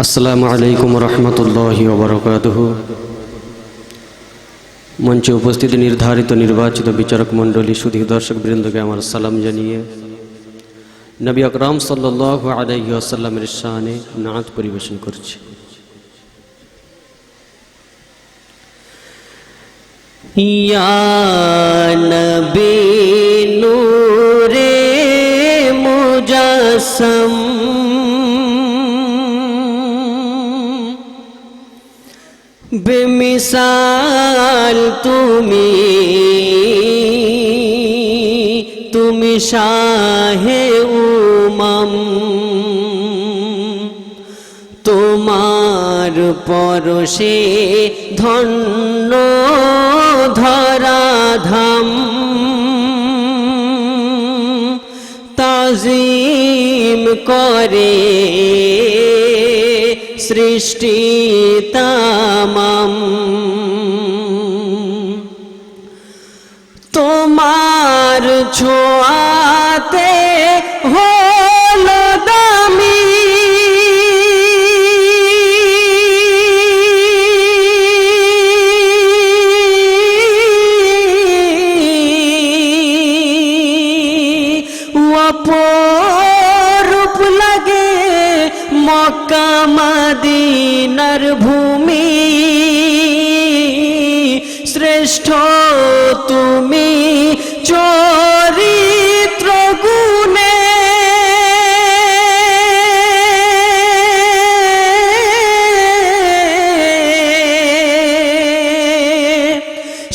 আসসালামু আলাইকুম রহমতুল্লাহ ওবরকাতহ মঞ্চে উপস্থিত নির্ধারিত নির্বাচিত বিচারক মণ্ডলী সুধী দর্শক বৃন্দকে আমার সালাম জানিয়ে নবী আকরাম সাল্লাহ আলাইহি আসাল্লামের শানে নাচ পরিবেশন করছে। নবী নূরে মুজাসম বেমিসাল তুমি তুমি শাহে উমাম। তোমার পরশে ধন্য ধরাধাম। তাজিম করে সৃষ্টি তামাম তোমার ছোঁয়াতে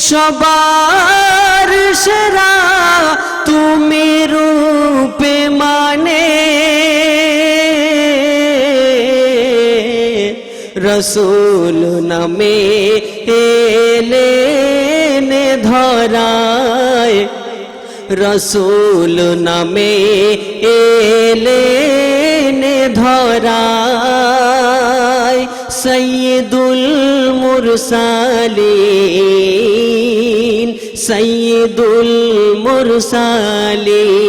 সবার সেরা তুমি রূপে মানে। রসুল নামে এলে ধরায়। রসুল নামে এলে ধরায়। সৈয়দুল মুরসালিন সৈয়দুল মুরসালিন।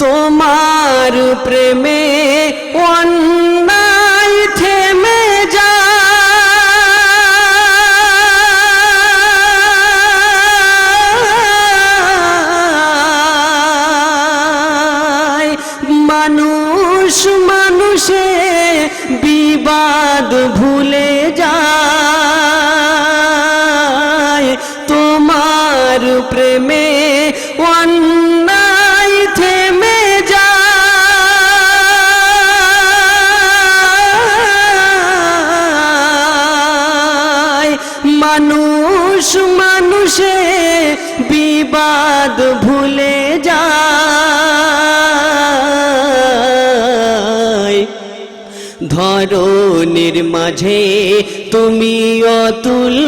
তোমার প্রেমে ভুলে যায়। তোমার প্রেমে অন্যায় থেমে যায়। মানুষ মানুষে বিবাদ ভুলে যায়। ধরনের মাঝে, তুমি অতুল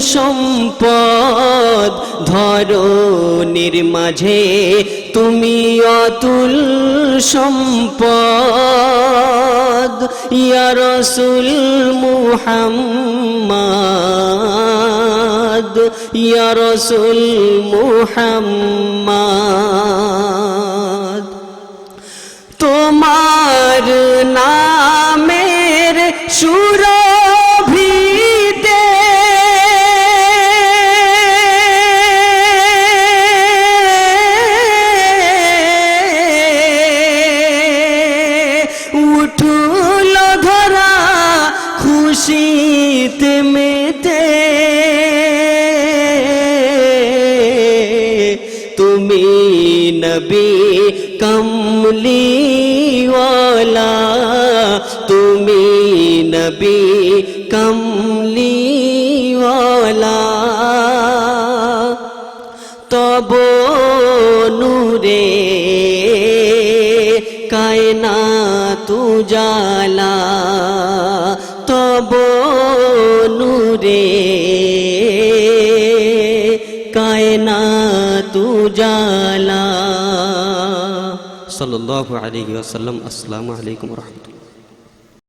সম্পদ। ধরনের মাঝে, তুমি অতুল সম্পদ। ইয়া রসুল মুহাম্মদ, ইয়া রসুল মুহাম্মদ। সুরভিতে। উঠল ধরা খুশিতে মেতে। তুমি নবী কমলিওয়ালা তুমি নবী কমলিওয়ালা। তব নূরে কায়না তু জালা তব নূরে কায়না তু জালা সাল্লাল্লাহু আলাইহি ওয়াসাল্লাম, আসসালামু আলাইকুম রহমতুল্লাহ।